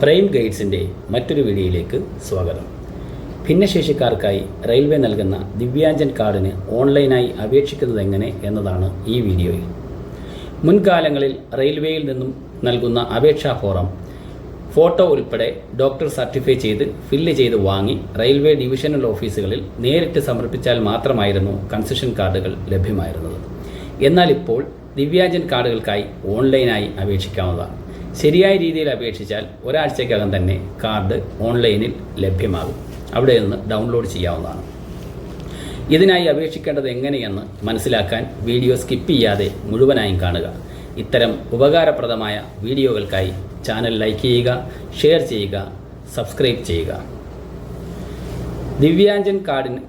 Prime ഗൈഡ്സിന്റെ മറ്റൊരു വീഡിയോയിലേക്ക് സ്വാഗതം. ഭിന്നശേഷിക്കാർക്കായി റെയിൽവേ നൽകുന്ന ദിവ്യാഞ്ജൻ കാർഡിന് ഓൺലൈനായി അപേക്ഷിക്കുന്നത് എങ്ങനെ എന്നതാണ് ഈ വീഡിയോയിൽ. മുൻകാലങ്ങളിൽ റെയിൽവേയിൽ നിന്നും നൽകുന്ന അപേക്ഷാ ഫോറം ഫോട്ടോ ഉൾപ്പെടെ ഡോക്ടർ സർട്ടിഫൈ ചെയ്ത് ഫില്ല് ചെയ്ത് വാങ്ങി റെയിൽവേ ഡിവിഷണൽ ഓഫീസുകളിൽ നേരിട്ട് സമർപ്പിച്ചാൽ മാത്രമായിരുന്നു കൺസെഷൻ കാർഡുകൾ ലഭ്യമായിരുന്നത്. എന്നാൽ ഇപ്പോൾ ദിവ്യാഞ്ജൻ കാർഡുകൾക്കായി ഓൺലൈനായി അപേക്ഷിക്കാവുന്നതാണ്. ശരിയായ രീതിയിൽ അപേക്ഷിച്ചാൽ ഒരാഴ്ചക്കകം തന്നെ കാർഡ് ഓൺലൈനിൽ ലഭ്യമാകും. അവിടെ നിന്ന് ഡൗൺലോഡ് ചെയ്യാവുന്നതാണ്. ഇതിനായി അപേക്ഷിക്കേണ്ടത് എങ്ങനെയെന്ന് മനസ്സിലാക്കാൻ വീഡിയോ സ്കിപ്പ് ചെയ്യാതെ മുഴുവനായും കാണുക. ഇത്തരം ഉപകാരപ്രദമായ വീഡിയോകൾക്കായി ചാനൽ ലൈക്ക് ചെയ്യുക ഷെയർ ചെയ്യുക സബ്സ്ക്രൈബ് ചെയ്യുക. ദിവ്യാഞ്ജൻ കാർഡിന്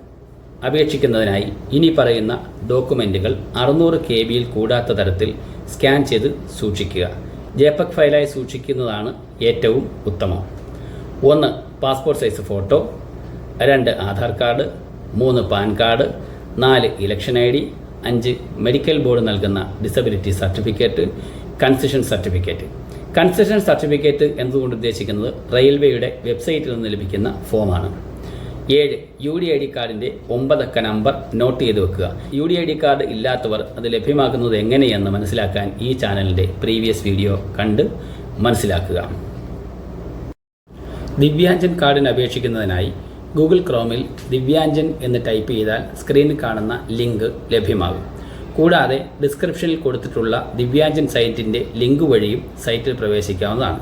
അപേക്ഷിക്കുന്നതിനായി ഇനി പറയുന്ന ഡോക്യുമെന്റുകൾ അറുന്നൂറ് കെ ബിയിൽ കൂടാത്ത തരത്തിൽ സ്കാൻ ചെയ്ത് സൂക്ഷിക്കുക. ജെപക് ഫയലായി സൂക്ഷിക്കുന്നതാണ് ഏറ്റവും ഉത്തമം. ഒന്ന് പാസ്പോർട്ട് സൈസ് ഫോട്ടോ. രണ്ട് ആധാർ കാർഡ്. മൂന്ന് പാൻ കാർഡ്. നാല് ഇലക്ഷൻ ഐ ഡി. അഞ്ച് മെഡിക്കൽ ബോർഡ് നൽകുന്ന disability certificate concession certificate. Concession certificate എന്നതുകൊണ്ട് ഉദ്ദേശിക്കുന്നത് റെയിൽവേയുടെ വെബ്സൈറ്റിൽ നിന്ന് ലഭിക്കുന്ന ഫോമാണ്. ഏഴ് യു ഡി ഐ ഡി കാർഡിന്റെ ഒമ്പതക്ക നമ്പർ നോട്ട് ചെയ്ത് വെക്കുക. U D I D card ഇല്ലാത്തവർ അത് ലഭ്യമാക്കുന്നത് എങ്ങനെയെന്ന് മനസ്സിലാക്കാൻ ഈ ചാനലിന്റെ പ്രീവിയസ് വീഡിയോ കണ്ട് മനസ്സിലാക്കുക. ദിവ്യാഞ്ജൻ കാർഡിന് അപേക്ഷിക്കുന്നതിനായി ഗൂഗിൾ ക്രോമിൽ ദിവ്യാഞ്ജൻ എന്ന് ടൈപ്പ് ചെയ്താൽ സ്ക്രീനിൽ കാണുന്ന ലിങ്ക് ലഭ്യമാകും. കൂടാതെ ഡിസ്ക്രിപ്ഷനിൽ കൊടുത്തിട്ടുള്ള ദിവ്യാഞ്ജൻ സൈറ്റിന്റെ ലിങ്ക് വഴിയും സൈറ്റിൽ പ്രവേശിക്കാവുന്നതാണ്.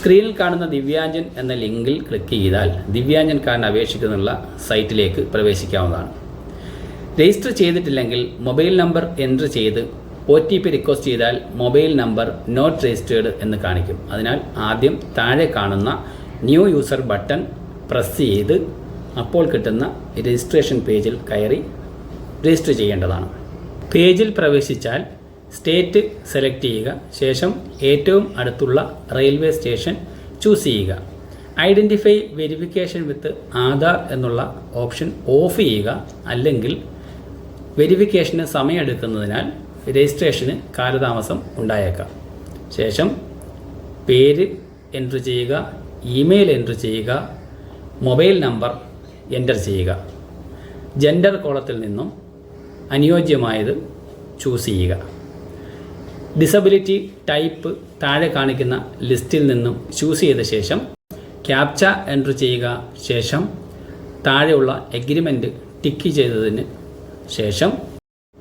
സ്ക്രീനിൽ കാണുന്ന ദിവ്യാഞ്ജൻ എന്ന ലിങ്കിൽ ക്ലിക്ക് ചെയ്താൽ ദിവ്യാഞ്ജൻ കാർഡിന് അപേക്ഷിക്കുന്നുള്ള സൈറ്റിലേക്ക് പ്രവേശിക്കാവുന്നതാണ്. രജിസ്റ്റർ ചെയ്തിട്ടില്ലെങ്കിൽ മൊബൈൽ നമ്പർ എന്റർ ചെയ്ത് ഒ ടി പി റിക്വസ്റ്റ് ചെയ്താൽ മൊബൈൽ നമ്പർ നോട്ട് രജിസ്റ്റേർഡ് എന്ന് കാണിക്കും. അതിനാൽ ആദ്യം താഴെ കാണുന്ന ന്യൂ യൂസർ ബട്ടൺ പ്രസ് ചെയ്ത് അപ്പോൾ കിട്ടുന്ന രജിസ്ട്രേഷൻ പേജിൽ കയറി രജിസ്റ്റർ ചെയ്യേണ്ടതാണ്. പേജിൽ പ്രവേശിച്ചാൽ സ്റ്റേറ്റ് സെലക്ട് ചെയ്യുക. ശേഷം ഏറ്റവും അടുത്തുള്ള റെയിൽവേ സ്റ്റേഷൻ ചൂസ് ചെയ്യുക. ഐഡന്റിഫൈ വെരിഫിക്കേഷൻ വിത്ത് ആധാർ എന്നുള്ള ഓപ്ഷൻ ഓഫ് ചെയ്യുക. അല്ലെങ്കിൽ വെരിഫിക്കേഷന് സമയമെടുക്കുന്നതിനാൽ രജിസ്ട്രേഷന് കാലതാമസം ഉണ്ടായേക്കാം. ശേഷം പേര് എന്റർ ചെയ്യുക ഇമെയിൽ എന്റർ ചെയ്യുക മൊബൈൽ നമ്പർ എന്റർ ചെയ്യുക. ജെൻഡർ കോളത്തിൽ നിന്നും അനുയോജ്യമായത് ചൂസ് ചെയ്യുക. ഡിസബിലിറ്റി ടൈപ്പ് താഴെ കാണിക്കുന്ന ലിസ്റ്റിൽ നിന്നും ചൂസ് ചെയ്ത ശേഷം ക്യാപ്ച എന്റർ ചെയ്യുക ശേഷം താഴെയുള്ള എഗ്രിമെന്റ് ടിക്ക് ചെയ്തതിന് ശേഷം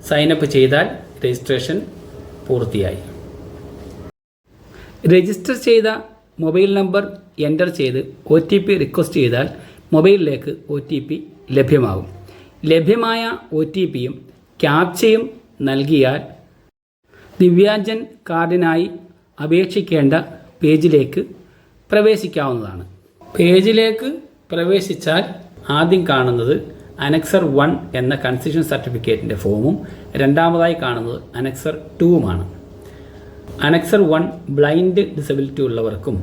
സൈനപ്പ് ചെയ്താൽ രജിസ്ട്രേഷൻ പൂർത്തിയായി. രജിസ്റ്റർ ചെയ്ത മൊബൈൽ നമ്പർ എന്റർ ചെയ്ത് ഒ ടി പി റിക്വസ്റ്റ് ചെയ്താൽ മൊബൈലിലേക്ക് ഒ ടി പി ലഭ്യമാകും. ലഭ്യമായ ഒ ടി പിയും ക്യാപ്ചയും നൽകിയാൽ ദിവ്യാഞ്ജൻ കാർഡിനായി അപേക്ഷിക്കേണ്ട പേജിലേക്ക് പ്രവേശിക്കാവുന്നതാണ്. പേജിലേക്ക് പ്രവേശിച്ചാൽ ആദ്യം കാണുന്നത് അനക്സർ വൺ എന്ന കൺസെഷൻ സർട്ടിഫിക്കറ്റിന്റെ ഫോമും രണ്ടാമതായി കാണുന്നത് അനക്സർ ടുവുമാണ്. അനക്സർ വൺ ബ്ലൈൻഡ് ഡിസബിലിറ്റി ഉള്ളവർക്കും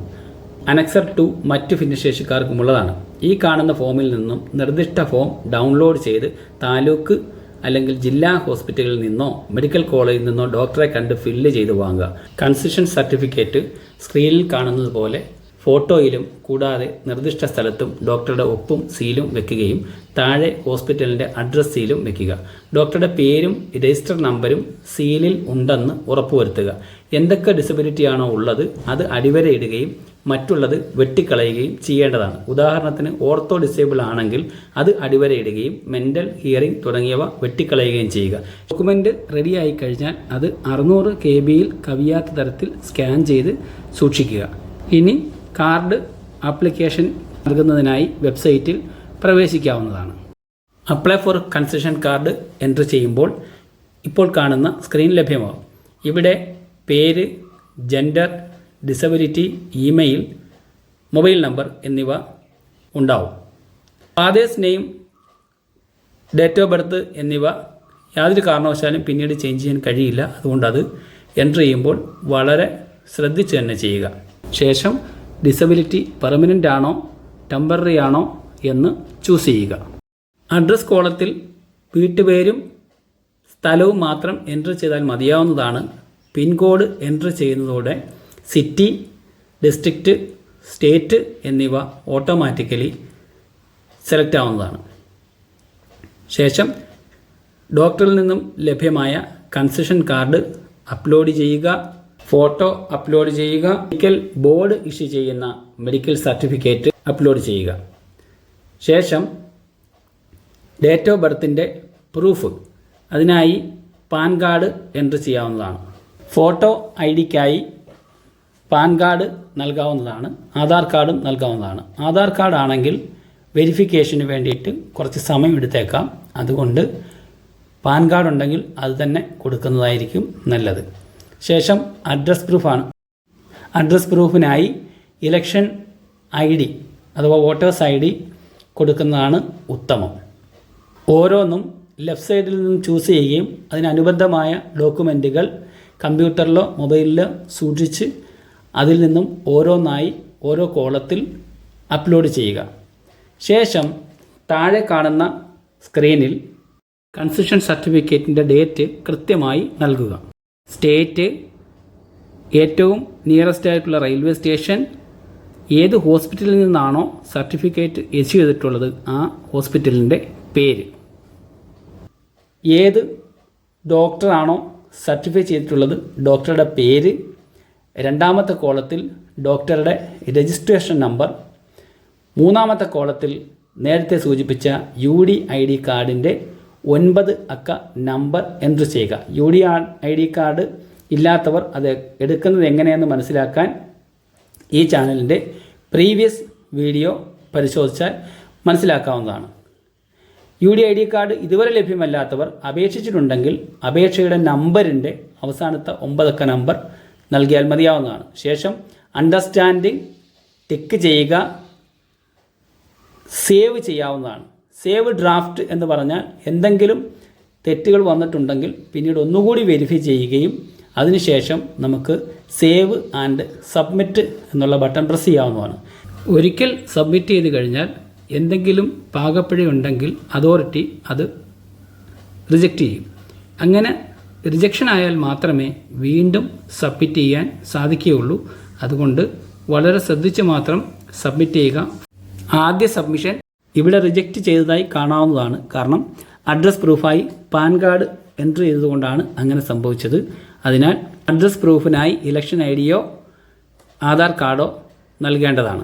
അനക്സർ ടു മറ്റ് ഭിന്നശേഷിക്കാർക്കുമുള്ളതാണ്. ഈ കാണുന്ന ഫോമിൽ നിന്നും നിർദ്ദിഷ്ട ഫോം ഡൗൺലോഡ് ചെയ്ത് താലൂക്ക് അല്ലെങ്കിൽ ജില്ലാ ഹോസ്പിറ്റലിൽ നിന്നോ മെഡിക്കൽ കോളേജിൽ നിന്നോ ഡോക്ടറെ കണ്ട് ഫില്ല് ചെയ്ത് വാങ്ങുക. കൺസെഷൻ സർട്ടിഫിക്കറ്റ് സ്ക്രീനിൽ കാണുന്നത് പോലെ ഫോട്ടോയിലും കൂടാതെ നിർദ്ദിഷ്ട സ്ഥലത്തും ഡോക്ടറുടെ ഒപ്പും സീലും വെക്കുകയും താഴെ ഹോസ്പിറ്റലിന്റെ അഡ്രസ് സീലും വെക്കുക. ഡോക്ടറുടെ പേരും രജിസ്റ്റർ നമ്പരും സീലിൽ ഉണ്ടെന്ന് ഉറപ്പുവരുത്തുക. എന്തൊക്കെ ഡിസബിലിറ്റി ആണോ ഉള്ളത് അത് അടിവരയിടുകയും മറ്റുള്ളത് വെട്ടിക്കളയുകയും ചെയ്യേണ്ടതാണ്. ഉദാഹരണത്തിന് ഓർത്തോ ഡിസേബിൾ ആണെങ്കിൽ അത് അടിവരയിടുകയും മെന്റൽ ഹിയറിംഗ് തുടങ്ങിയവ വെട്ടിക്കളയുകയും ചെയ്യുക. ഡോക്യുമെന്റ് റെഡിയായി കഴിഞ്ഞാൽ അത് അറുന്നൂറ് കെ ബിയിൽ കവിയാത്ത തരത്തിൽ സ്കാൻ ചെയ്ത് സൂക്ഷിക്കുക. ഇനി കാർഡ് ആപ്ലിക്കേഷൻ നൽകുന്നതിനായി വെബ്സൈറ്റിൽ പ്രവേശിക്കാവുന്നതാണ്. Apply for concession card enter ചെയ്യുമ്പോൾ ഇപ്പോൾ കാണുന്ന സ്ക്രീൻ ലഭ്യമാകും. ഇവിടെ പേര് gender disability email mobile number എന്നിവ ഉണ്ടാവും. Father's name date of birth എന്നിവ യാതൊരു കാരണവശാലും പിന്നീട് ചേഞ്ച് ചെയ്യാൻ കഴിയില്ല. അതുകൊണ്ട് അത് എന്റർ ചെയ്യുമ്പോൾ വളരെ ശ്രദ്ധിച്ച് തന്നെ ചെയ്യുക. ശേഷം ഡിസബിലിറ്റി പെർമനന്റ് ആണോ ടെമ്പററി ആണോ എന്ന് ചൂസ് ചെയ്യുക. അഡ്രസ് കോളത്തിൽ വീട്ടുപേരും സ്ഥലവും മാത്രം എന്റർ ചെയ്താൽ മതിയാവുന്നതാണ്. പിൻകോഡ് എന്റർ ചെയ്യുന്നതോടെ സിറ്റി ഡിസ്ട്രിക്റ്റ് സ്റ്റേറ്റ് എന്നിവ ഓട്ടോമാറ്റിക്കലി സെലക്ട് ആവുന്നതാണ്. ശേഷം ഡോക്ടറിൽ നിന്നും ലഭ്യമായ കൺസെഷൻ കാർഡ് അപ്ലോഡ് ചെയ്യുക ഫോട്ടോ അപ്ലോഡ് ചെയ്യുക മെഡിക്കൽ ബോർഡ് ഇഷ്യൂ ചെയ്യുന്ന മെഡിക്കൽ സർട്ടിഫിക്കറ്റ് അപ്ലോഡ് ചെയ്യുക. ശേഷം ഡേറ്റ് ഓഫ് ബർത്തിന്റെ പ്രൂഫ് അതിനായി പാൻ കാർഡ് എൻട്രി ചെയ്യാവുന്നതാണ്. ഫോട്ടോ ഐ ഡിക്കായി പാൻ കാർഡ് നൽകാവുന്നതാണ് ആധാർ കാർഡും നൽകാവുന്നതാണ്. ആധാർ കാർഡ് ആണെങ്കിൽ വെരിഫിക്കേഷന് വേണ്ടിയിട്ട് കുറച്ച് സമയം എടുത്തേക്കാം. അതുകൊണ്ട് പാൻ കാർഡ് ഉണ്ടെങ്കിൽ അത് തന്നെ കൊടുക്കുന്നതായിരിക്കും നല്ലത്. ശേഷം അഡ്രസ് പ്രൂഫാണ്. അഡ്രസ് പ്രൂഫിനായി ഇലക്ഷൻ ഐ ഡി അഥവാ വോട്ടേഴ്സ് ഐ ഡി കൊടുക്കുന്നതാണ് ഉത്തമം. ഓരോന്നും ലെഫ്റ്റ് സൈഡിൽ നിന്നും ചൂസ് ചെയ്യുകയും അതിനനുബന്ധമായ ഡോക്യുമെന്റുകൾ കമ്പ്യൂട്ടറിലോ മൊബൈലിലോ സൂക്ഷിച്ച് അതിൽ നിന്നും ഓരോന്നായി ഓരോ കോളത്തിൽ അപ്ലോഡ് ചെയ്യുക. ശേഷം താഴെ കാണുന്ന സ്ക്രീനിൽ കൺസെഷൻ സർട്ടിഫിക്കറ്റിന്റെ ഡേറ്റ് കൃത്യമായി നൽകുക. സ്റ്റേറ്റ് ഏറ്റവും നിയറസ്റ്റ് ആയിട്ടുള്ള റെയിൽവേ സ്റ്റേഷൻ ഏത് ഹോസ്പിറ്റലിൽ നിന്നാണോ സർട്ടിഫിക്കറ്റ് ഇഷ്യൂ ചെയ്തിട്ടുള്ളത് ആ ഹോസ്പിറ്റലിന്റെ പേര്. ഏത് ഡോക്ടറാണോ സർട്ടിഫൈ ചെയ്തിട്ടുള്ളത് ഡോക്ടറുടെ പേര് രണ്ടാമത്തെ കോളത്തിൽ ഡോക്ടറുടെ രജിസ്ട്രേഷൻ നമ്പർ മൂന്നാമത്തെ കോളത്തിൽ നേരത്തെ സൂചിപ്പിച്ച യു ഡി ഐ ഡി കാർഡിന്റെ ഒൻപത് അക്ക നമ്പർ എൻട്രി ചെയ്യുക. U D I D card ഇല്ലാത്തവർ അത് എടുക്കുന്നത് എങ്ങനെയെന്ന് മനസ്സിലാക്കാൻ ഈ ചാനലിന്റെ പ്രീവിയസ് വീഡിയോ പരിശോധിച്ചാൽ മനസ്സിലാക്കാവുന്നതാണ്. U D I D card ഇതുവരെ ലഭ്യമല്ലാത്തവർ അപേക്ഷിച്ചിട്ടുണ്ടെങ്കിൽ അപേക്ഷയുടെ നമ്പറിന്റെ അവസാനത്തെ ഒമ്പതക്ക നമ്പർ നൽകിയാൽ മതിയാവുന്നതാണ്. ശേഷം അണ്ടർസ്റ്റാൻഡിങ് ടിക്ക് ചെയ്യുക സേവ് ചെയ്യാവുന്നതാണ്. സേവ് ഡ്രാഫ്റ്റ് എന്ന് പറഞ്ഞാൽ എന്തെങ്കിലും തെറ്റുകൾ വന്നിട്ടുണ്ടെങ്കിൽ പിന്നീട് ഒന്നുകൂടി വെരിഫൈ ചെയ്യുകയും അതിനുശേഷം നമുക്ക് സേവ് ആൻഡ് സബ്മിറ്റ് എന്നുള്ള ബട്ടൺ പ്രസ് ചെയ്യാവുന്നതാണ്. ഒരിക്കൽ സബ്മിറ്റ് ചെയ്ത് കഴിഞ്ഞാൽ എന്തെങ്കിലും പാകപ്പിഴയുണ്ടെങ്കിൽ അതോറിറ്റി അത് റിജക്റ്റ് ചെയ്യും. അങ്ങനെ റിജക്ഷൻ ആയാൽ മാത്രമേ വീണ്ടും സബ്മിറ്റ് ചെയ്യാൻ സാധിക്കുകയുള്ളൂ. അതുകൊണ്ട് വളരെ ശ്രദ്ധിച്ച് മാത്രം സബ്മിറ്റ് ചെയ്യുക. ആദ്യ സബ്മിഷൻ ഇവിടെ റിജക്റ്റ് ചെയ്തതായി കാണാവുന്നതാണ്. കാരണം അഡ്രസ് പ്രൂഫായി പാൻ കാർഡ് എൻട്രി ചെയ്തതുകൊണ്ടാണ് അങ്ങനെ സംഭവിച്ചത്. അതിനാൽ അഡ്രസ് പ്രൂഫിനായി ഇലക്ഷൻ ഐ ഡിയോ ആധാർ കാർഡോ നൽകേണ്ടതാണ്.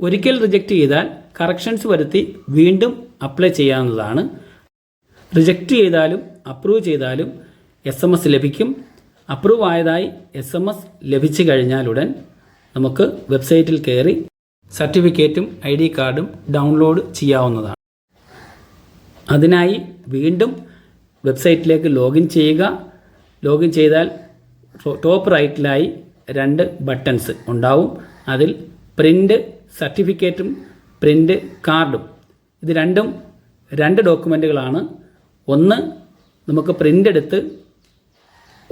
ഒരിക്കൽ റിജക്റ്റ് ചെയ്താൽ കറക്ഷൻസ് വരുത്തി വീണ്ടും അപ്ലൈ ചെയ്യാവുന്നതാണ്. റിജക്റ്റ് ചെയ്താലും അപ്രൂവ് ചെയ്താലും എസ് എം എസ് ലഭിക്കും. അപ്രൂവ് ആയതായി എസ് എം എസ് ലഭിച്ചു കഴിഞ്ഞാലുടൻ നമുക്ക് വെബ്സൈറ്റിൽ കയറി സർട്ടിഫിക്കറ്റും ഐ ഡി കാർഡും ഡൗൺലോഡ് ചെയ്യാവുന്നതാണ്. അതിനായി വീണ്ടും വെബ്സൈറ്റിലേക്ക് ലോഗിൻ ചെയ്യുക. ലോഗിൻ ചെയ്താൽ ടോപ്പ് റൈറ്റിലായി രണ്ട് ബട്ടൺസ് ഉണ്ടാവും. അതിൽ പ്രിന്റ് സർട്ടിഫിക്കറ്റും പ്രിന്റ് കാർഡും ഇത് രണ്ടും രണ്ട് ഡോക്യുമെന്റുകളാണ് ഒന്ന് നമുക്ക് പ്രിന്റ് എടുത്ത്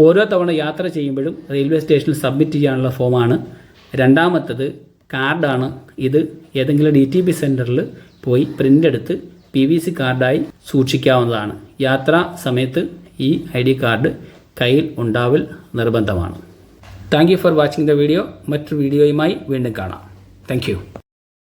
ഓരോ തവണ യാത്ര ചെയ്യുമ്പോഴും റെയിൽവേ സ്റ്റേഷനിൽ സബ്മിറ്റ് ചെയ്യാനുള്ള ഫോമാണ് രണ്ടാമത്തത് കാർഡാണ് ഇത് ഏതെങ്കിലും ഡി ടി പി സെന്ററിൽ പോയി പ്രിന്റ് എടുത്ത് പി വി സി കാർഡായി സൂക്ഷിക്കാവുന്നതാണ്. യാത്രാ സമയത്ത് ഈ ഐ ഡി കാർഡ് കയ്യിൽ ഉണ്ടാവൽ നിർബന്ധമാണ്. Thank you for watching the video മറ്റൊരു വീഡിയോയുമായി വീണ്ടും കാണാം. താങ്ക്